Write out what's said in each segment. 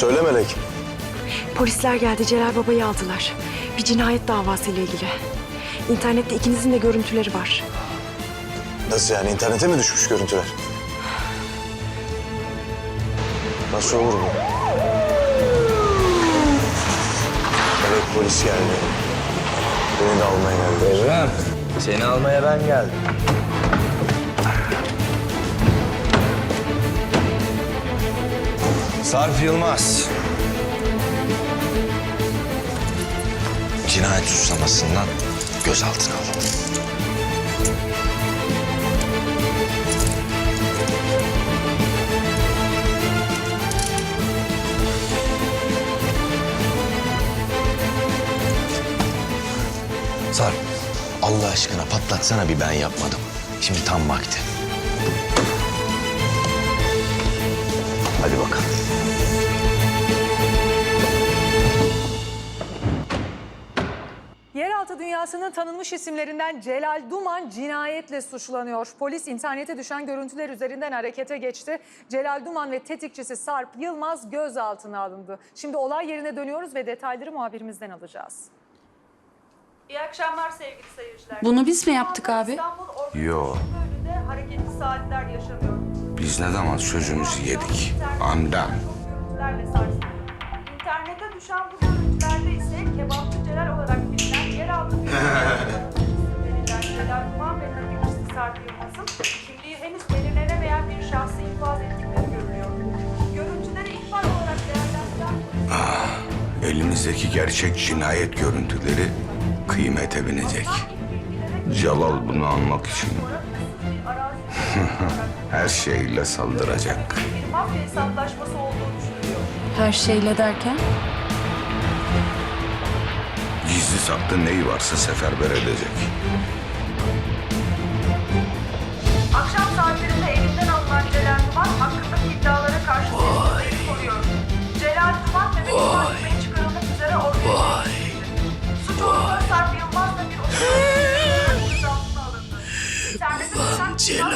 Söyle Melek. Polisler geldi, Celal Baba'yı aldılar. Bir cinayet davasıyla ilgili. İnternette ikinizin de görüntüleri var. Nasıl yani internete mi düşmüş görüntüler? Nasıl olur bu? Melek polis geldi. Beni de almaya geldi. Evrem, seni almaya ben geldim. Sarp Yılmaz. Cinayet suçlamasından gözaltına alındı. Sarp, Allah aşkına patlatsana bir ben yapmadım. Şimdi tam vakti. Hadi bakalım. Yeraltı dünyasının tanınmış isimlerinden Celal Duman cinayetle suçlanıyor. Polis internete düşen görüntüler üzerinden harekete geçti. Celal Duman ve tetikçisi Sarp Yılmaz gözaltına alındı. Şimdi olay yerine dönüyoruz ve detayları muhabirimizden alacağız. İyi akşamlar sevgili seyirciler. Bunu biz mi yaptık abi? Yo. Bölü'nde hareketli saatler yaşanıyor. Biz ne zaman sözümüzü yedik? Andan. İnternete düşen bu görüntülerde ise kebapçı Celal olarak verilen Celal Duman ve takipçisi Sarp Yılmaz'ın kimliği henüz belirlenemeyen bir şahsı infaz ettikleri görülüyor. Görüntüleri ihbar olarak değerlendiren Elimizdeki gerçek cinayet görüntüleri kıymete binecek. Celal bunu almak için her şeyle saldıracak. bir mafya hesaplaşması olduğu düşünülüyor. Her şeyle derken? Gizli saklı neyi varsa seferber edecek. Akşam saatlerinde elinden alınan Celal Duman hakkındaki iddialara karşı sessizliğini koruyor. Celal Duman nöbet takibine çıkarılmak üzere ortaya çıktı. Suç ortağı Sarp Yılmaz'la bir otel gözaltına alındı. İnternete düşen Celal.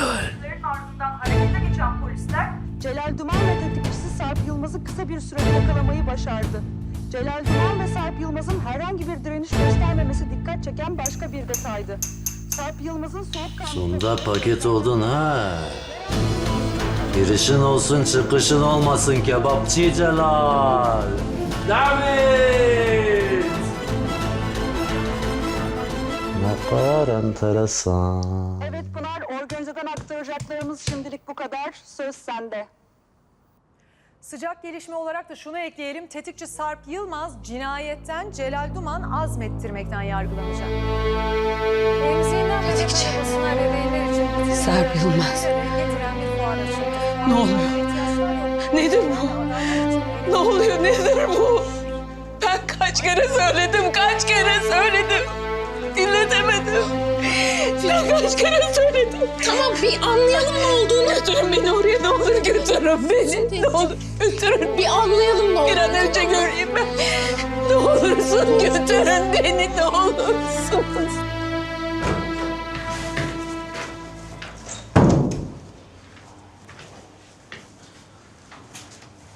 ardından harekete geçen polisler Celal Duman ve tetikçisi Sarp Yılmaz'ı kısa bir sürede yakalamayı başardı. Celal Duman ve Sarp Yılmaz'ın herhangi bir direniş göstermemesi dikkat çeken başka bir detaydı. Sarp Yılmaz'ın soğukkanlı... Sonunda paket oldun ha. Girişin olsun çıkışın olmasın kebapçı Celal. David! Ne kadar enteresan. Evet Pınar, organizeden aktaracaklarımız şimdilik bu kadar. Söz sende. Sıcak gelişme olarak da şunu ekleyelim. Tetikçi Sarp Yılmaz cinayetten Celal Duman azmettirmekten yargılanacak. Tetikçi. Sarp Yılmaz. Ne oluyor? Nedir bu? Ne oluyor? Nedir bu? Ben kaç kere söyledim, kaç kere söyledim. Ben kaç kere söyledim. Tamam bir anlayalım ne olduğunu. Götürün beni oraya ne olur götürün beni. Ne olur götürün. Bir anlayalım ne olur. Bir an önce göreyim ben. Ne olursun götürün beni ne olursun.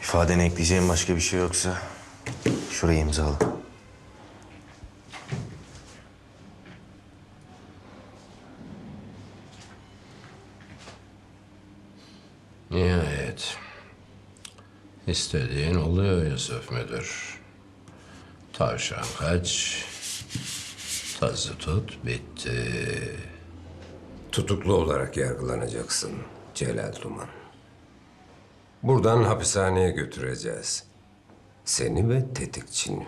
İfadene ekleyeceğim başka bir şey yoksa şurayı imzala. Nihayet. İstediğin oluyor Yusuf Müdür. Tavşan kaç, tazı tut bitti. Tutuklu olarak yargılanacaksın Celal Duman. Buradan hapishaneye götüreceğiz. Seni ve tetikçini.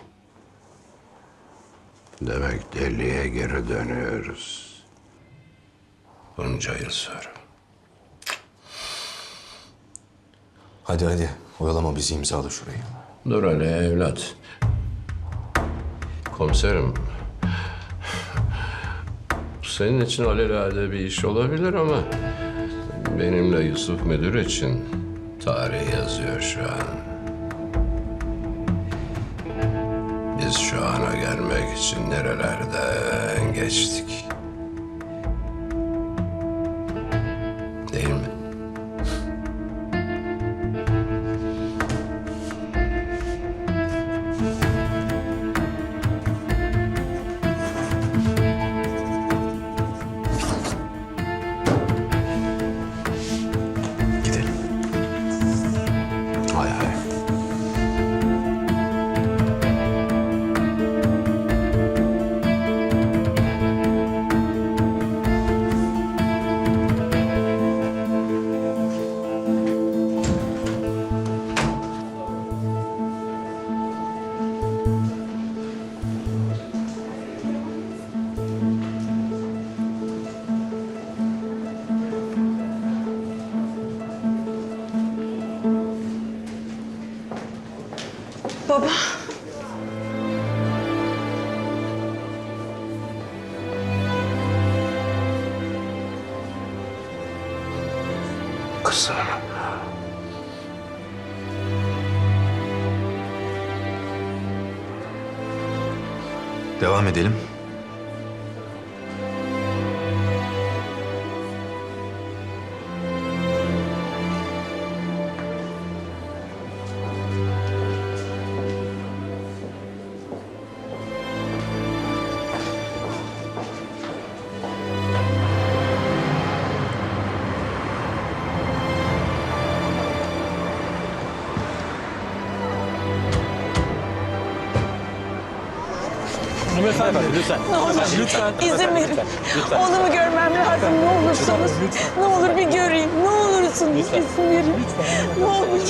Demek deliye geri dönüyoruz. Bunca yıl sonra. Hadi hadi oyalama bizi imzala şurayı. Dur hele evlat. Komiserim. Senin için alelade bir iş olabilir ama... ...benimle Yusuf Müdür için tarih yazıyor şu an. Biz şu ana gelmek için nerelerden geçtik. Kızım. Devam edelim. Ne olur. Lütfen. İzin verin. Oğlumu görmem lazım ne olursunuz. Ne olur bir göreyim. Ne olursunuz izin verin. Ne olur.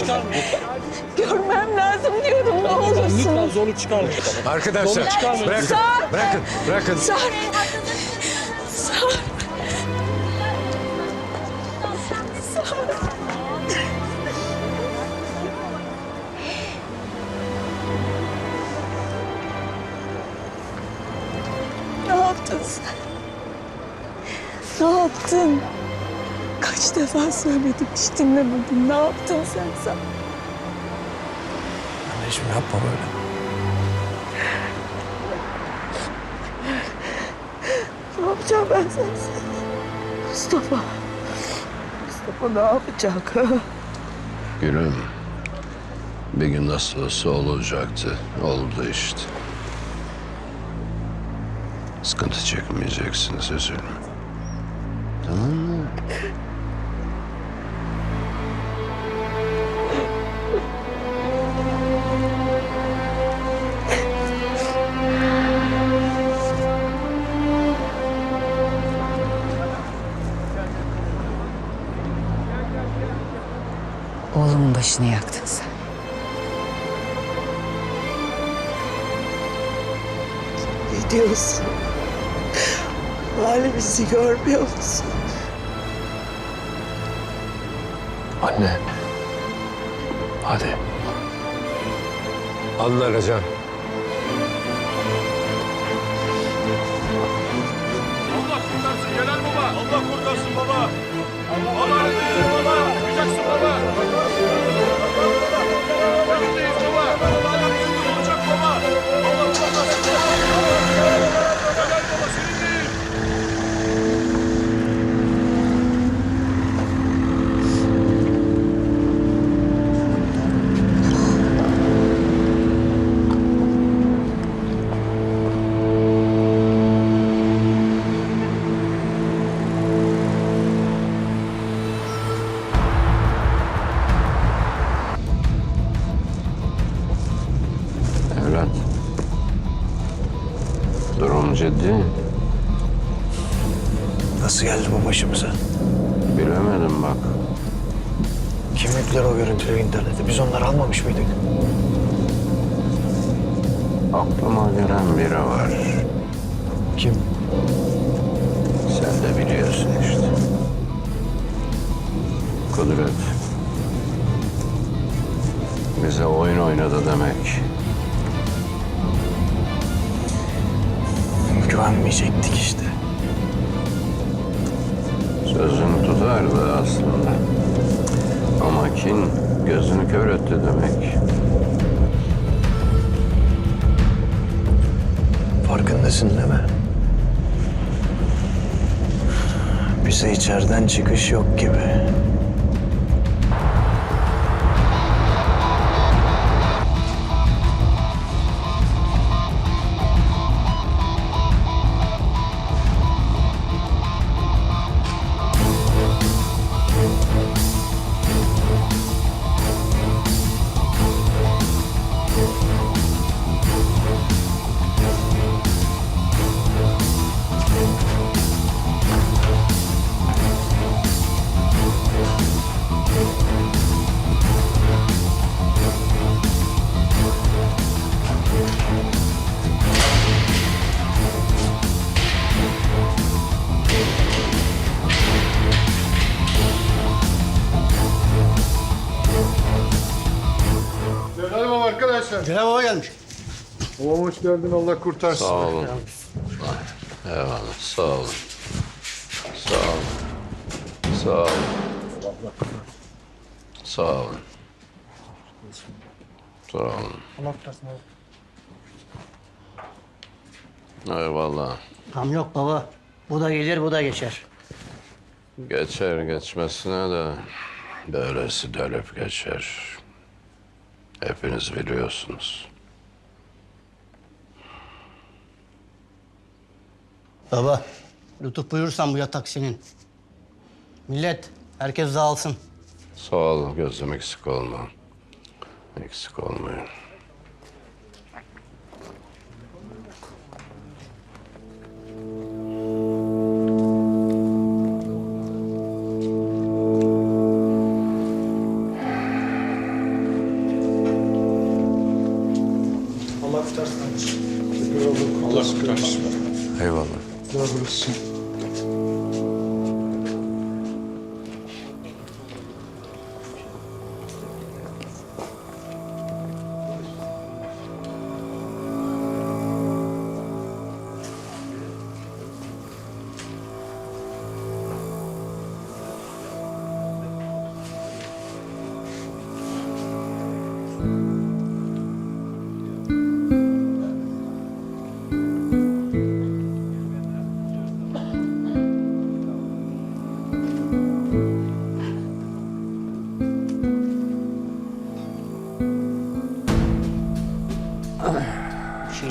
Görmem lazım diyorum ne olursunuz. Zorluk çıkarma. Arkadaşlar bırakın, Sarp. bırakın, bırakın. Sarp. Defa söyledim hiç dinlemedin. Ne yaptın sen sen? Anneciğim yapma böyle. Ne yapacağım ben sensiz? Mustafa. Mustafa ne yapacak? Gülüm, bir gün nasıl olsa olacaktı. Oldu işte. Sıkıntı çekmeyeceksiniz, üzülme. Başını yaktın sen. Ne diyorsun? Halimizi görmüyor musun? Anne. Hadi. Anla Can. Ciddi. Nasıl geldi bu başımıza? Bilemedim bak. Kim yükler o görüntüleri internete? Biz onları almamış mıydık? Aklıma gelen biri var. Kim? Sen de biliyorsun işte. Kudret. Bize oyun oynadı demek. Güvenmeyecektik işte. Sözünü tutardı aslında. Ama kin gözünü kör etti demek. Farkındasın değil mi? Bize içeriden çıkış yok gibi. Celal baba gelmiş. Babam hoş geldin Allah kurtarsın. Sağ olun. Eyvallah. Sağ olun. Sağ olun. Sağ olun. Sağ olun. Sağ olun. Allah kurtarsın baba. Eyvallah. Tam yok baba. Bu da gelir bu da geçer. Geçer geçmesine de böylesi dönüp geçer. Hepiniz biliyorsunuz. Baba lütuf buyursan bu yatak senin. Millet herkes dağılsın. Sağ ol gözüm eksik olma. Eksik olmayın.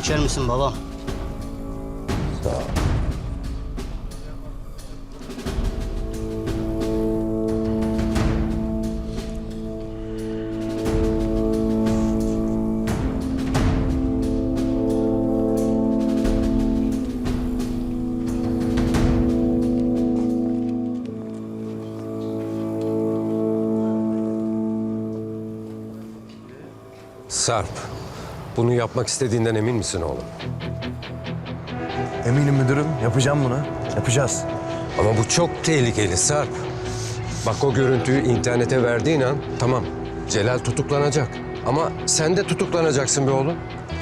İçer misin babam? Sarp, bunu yapmak istediğinden emin misin oğlum? Eminim müdürüm. Yapacağım bunu. Yapacağız. Ama bu çok tehlikeli Sarp. Bak o görüntüyü internete verdiğin an tamam Celal tutuklanacak. Ama sen de tutuklanacaksın be oğlum.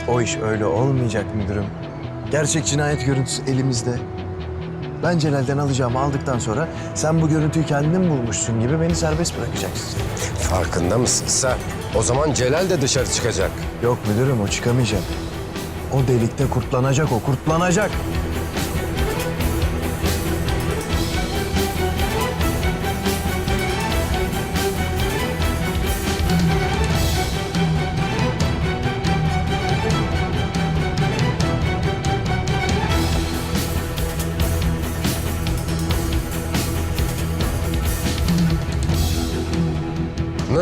O iş öyle olmayacak müdürüm. Gerçek cinayet görüntüsü elimizde. Ben Celal'den alacağımı aldıktan sonra sen bu görüntüyü kendin bulmuşsun gibi beni serbest bırakacaksın. Farkında mısın Sarp? O zaman Celal de dışarı çıkacak. Yok müdürüm o çıkamayacak. O delikte kurtlanacak o kurtlanacak.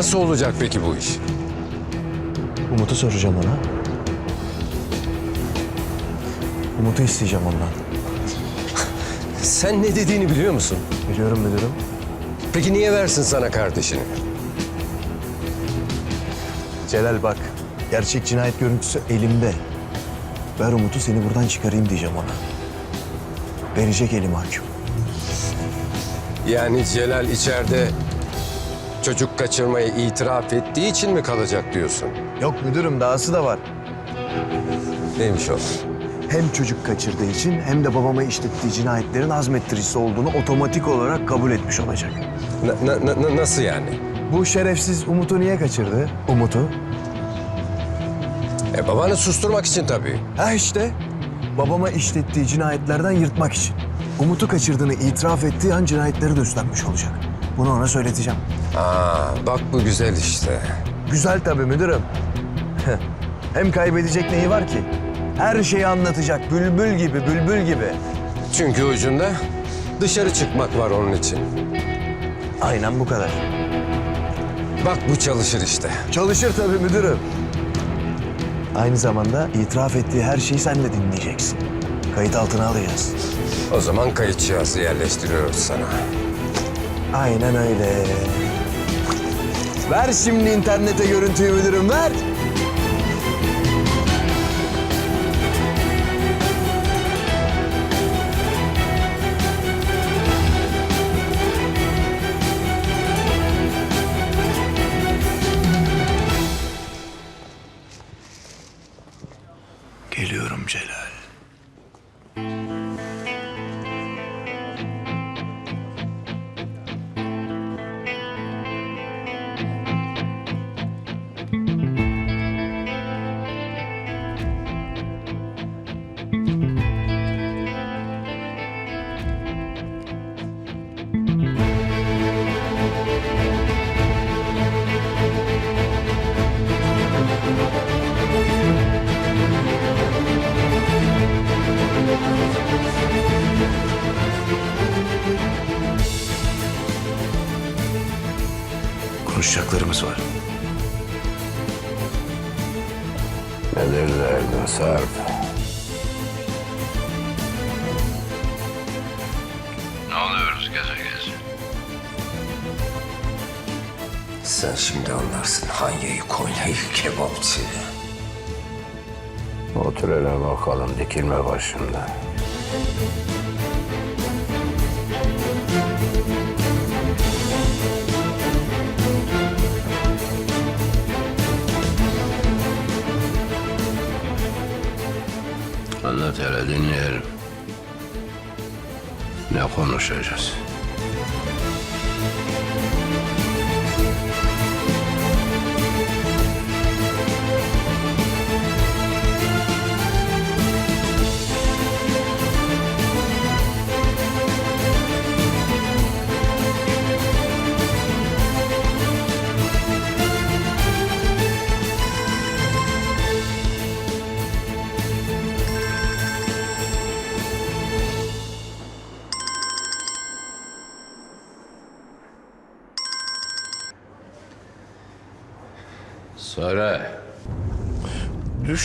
Nasıl olacak peki bu iş? Umut'u soracağım ona. Umut'u isteyeceğim ondan. Sen ne dediğini biliyor musun? Biliyorum müdürüm. Peki niye versin sana kardeşini? Celal bak, gerçek cinayet görüntüsü elimde. Ver Umut'u seni buradan çıkarayım diyeceğim ona. Verecek eli mahkum. Yani Celal içeride çocuk kaçırmayı itiraf ettiği için mi kalacak diyorsun? Yok müdürüm dahası da var. Neymiş o? Hem çocuk kaçırdığı için hem de babama işlettiği cinayetlerin azmettiricisi olduğunu otomatik olarak kabul etmiş olacak. Na- na- na- nasıl yani? Bu şerefsiz Umut'u niye kaçırdı? Umut'u? E babanı susturmak için tabii. Ha işte. Babama işlettiği cinayetlerden yırtmak için. Umut'u kaçırdığını itiraf ettiği an cinayetleri de üstlenmiş olacak. Bunu ona söyleteceğim. Aa, bak bu güzel işte. Güzel tabii müdürüm. Hem kaybedecek neyi var ki? Her şeyi anlatacak. Bülbül gibi, bülbül gibi. Çünkü ucunda dışarı çıkmak var onun için. Aynen bu kadar. Bak bu çalışır işte. Çalışır tabii müdürüm. Aynı zamanda itiraf ettiği her şeyi sen de dinleyeceksin. Kayıt altına alacağız. O zaman kayıt cihazı yerleştiriyoruz sana. Aynen öyle. Ver şimdi internete görüntüyü müdürüm, ver. Anlarsın Hanya'yı, Konya'yı, kebapçı. Otur hele bakalım dikilme başımda. Anlat hele dinleyelim. Ne konuşacağız?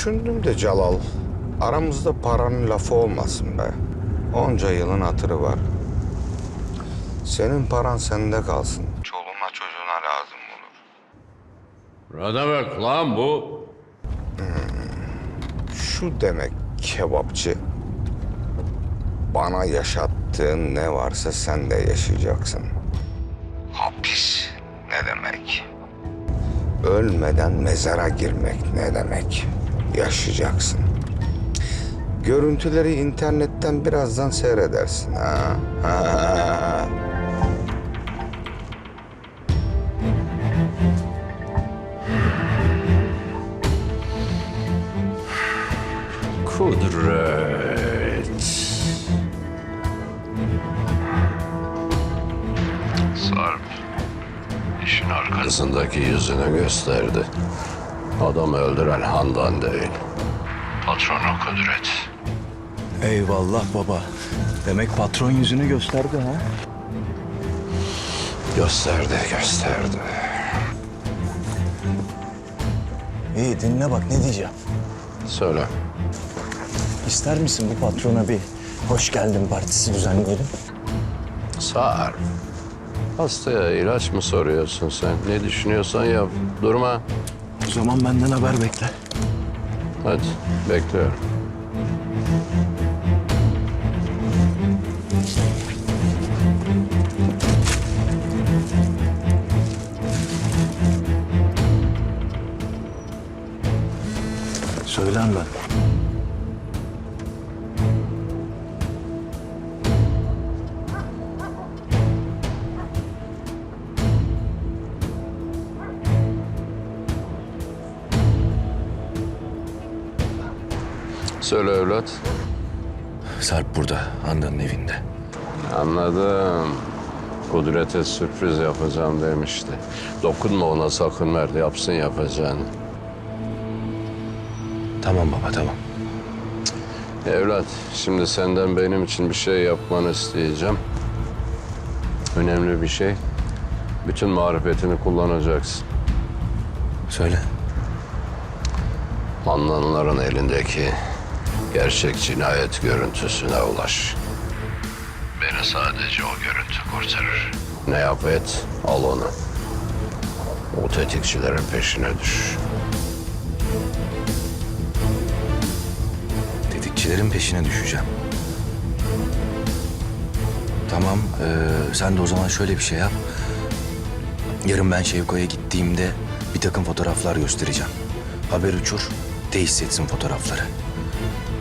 Düşündüm de Celal, aramızda paranın lafı olmasın be. Onca yılın hatırı var. Senin paran sende kalsın. Çoluğuna çocuğuna lazım olur. Ne demek lan bu? Şu demek kebapçı. Bana yaşattığın ne varsa sen de yaşayacaksın. Hapis ne demek? Ölmeden mezara girmek ne demek? Yaşayacaksın. Görüntüleri internetten birazdan seyredersin ha. ha. Kudret. Sarp, işin arkasındaki yüzünü gösterdi. Adam öldüren Handan değil. Patronu Kudret. Eyvallah baba. Demek patron yüzünü gösterdi ha? Gösterdi, gösterdi. İyi dinle bak ne diyeceğim. Söyle. İster misin bu patrona bir hoş geldin partisi düzenleyelim? Sarp. Hastaya ilaç mı soruyorsun sen? Ne düşünüyorsan yap. Durma. Zaman benden haber bekle. Hadi, bekliyorum. Söylen ben. Söyle evlat. Sarp burada, Handan'ın evinde. Anladım. Kudret'e sürpriz yapacağım demişti. Dokunma ona sakın Mert. Yapsın yapacağını. Tamam baba, tamam. Evlat, şimdi senden benim için bir şey yapmanı isteyeceğim. Önemli bir şey. Bütün marifetini kullanacaksın. Söyle. Handanların elindeki gerçek cinayet görüntüsüne ulaş. Beni sadece o görüntü kurtarır. Ne yap et, al onu. O tetikçilerin peşine düş. Tetikçilerin peşine düşeceğim. Tamam, ee, sen de o zaman şöyle bir şey yap. Yarın ben Şevko'ya gittiğimde bir takım fotoğraflar göstereceğim. Haber uçur, tesis etsin fotoğrafları.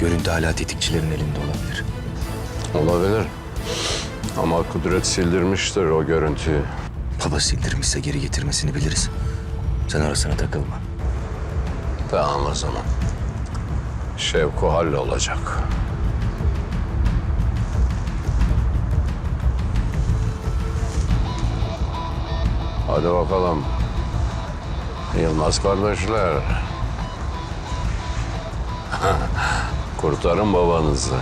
Görüntü hala tetikçilerin elinde olabilir. Olabilir. Ama Kudret sildirmiştir o görüntüyü. Baba sildirmişse geri getirmesini biliriz. Sen arasına takılma. Tamam o zaman. Şevko hallolacak. Hadi bakalım. Yılmaz kardeşler. Kurtarın babanızı.